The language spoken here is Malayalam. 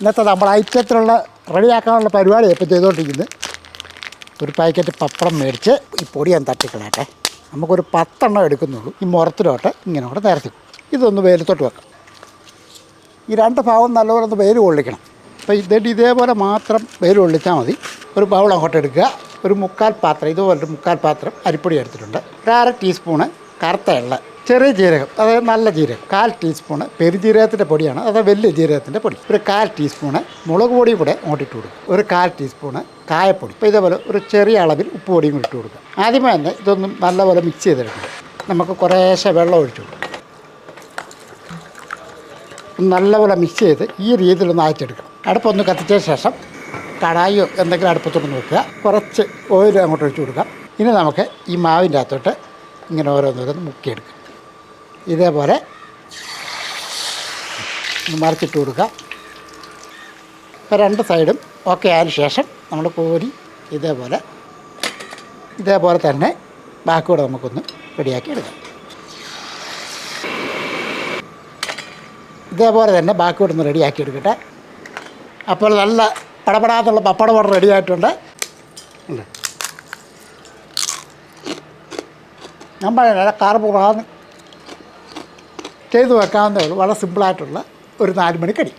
ഇന്നത്തെ നമ്മൾ ഐറ്റത്തിലുള്ള റെഡിയാക്കാനുള്ള പരിപാടി ഇപ്പോൾ ചെയ്തുകൊണ്ടിരിക്കുന്നത് ഒരു പാക്കറ്റ് പപ്പടം മേടിച്ച് ഈ പൊടി ഞാൻ തട്ടിക്കളയട്ടെ. നമുക്കൊരു പത്തെണ്ണം എടുക്കുന്നുള്ളൂ. ഈ മുറത്തിലോട്ട് ഇങ്ങനെ കൂടെ നിരത്തി. ഇതൊന്ന് വെയിലത്തോട്ട് വെക്കാം. ഈ രണ്ട് ഭാഗം നല്ലപോലെ ഒന്ന് വെയിൽ കൊള്ളിക്കണം. അപ്പോൾ ഇതേണ്ടി ഇതേപോലെ മാത്രം വെയിൽ കൊള്ളിച്ചാൽ മതി. ഒരു ബൗൾ അങ്ങോട്ട് എടുക്കുക. ഒരു മുക്കാൽ പാത്രം ഇതുപോലെ ഒരു മുക്കാൽ പാത്രം അരിപ്പൊടി എടുത്തിട്ടുണ്ട്. ഒരു അര ടീസ്പൂണ് കറുത്ത എള്ള. ചെറിയ ജീരകം അതായത് നല്ല ജീരകം കാൽ ടീസ്പൂണ് പെരുജീരകത്തിന്റെ പൊടിയാണ് അതായത് വലിയ ജീരകത്തിന്റെ പൊടി. ഒരു കാൽ ടീസ്പൂണ് മുളക് പൊടി കൂടെ അങ്ങോട്ടിട്ട് കൊടുക്കും ഒരു കാൽ ടീസ്പൂണ് കായപ്പൊടി. അപ്പോൾ ഇതേപോലെ ഒരു ചെറിയ അളവിൽ ഉപ്പ് പൊടിയും കൂടി ഇട്ട് കൊടുക്കുക. ആദ്യമേ തന്നെ ഇതൊന്നും നല്ലപോലെ മിക്സ് ചെയ്തെടുക്കണം നമുക്ക് കുറേശ്ശെ വെള്ളം ഒഴിച്ചു കൊടുക്കും. നല്ലപോലെ മിക്സ് ചെയ്ത് ഈ രീതിയിൽ രീതിയിലൊന്ന് അയച്ചെടുക്കണം അടുപ്പൊന്ന് കത്തിച്ച ശേഷം കടായിയോ എന്തെങ്കിലും അടുപ്പത്തോട്ട് നോക്കുക കുറച്ച് ഓയിൽ അങ്ങോട്ട് ഒഴിച്ചു കൊടുക്കാം. ഇനി നമുക്ക് ഈ മാവിന്റെ അകത്തോട്ട് ഇങ്ങനെ ഓരോന്നോരോന്ന് മുക്കിയെടുക്കാം. ഇതേപോലെ മറിച്ചിട്ട് കൊടുക്കുക. ഇപ്പോൾ രണ്ട് സൈഡും ഓക്കെ ആയതിനു ശേഷം നമ്മൾ കോരി ഇതേപോലെ ഇതേപോലെ തന്നെ ബാക്കിയൂടെ നമുക്കൊന്ന് റെഡിയാക്കി എടുക്കാം. ഇതേപോലെ തന്നെ ബാക്കിയോട് ഒന്ന് റെഡിയാക്കി എടുക്കട്ടെ. അപ്പോൾ നല്ല പടപടാത്തുള്ള പപ്പട ഇവിടെ റെഡി ആയിട്ടുണ്ട്. ഉണ്ട്. നമ്മൾ കാർബോറാന്ന് ചെയ്ത് വെക്കാവുന്നേ ഉള്ളൂ. വളരെ സിമ്പിളായിട്ടുള്ള ഒരു നാല് മണിക്കടി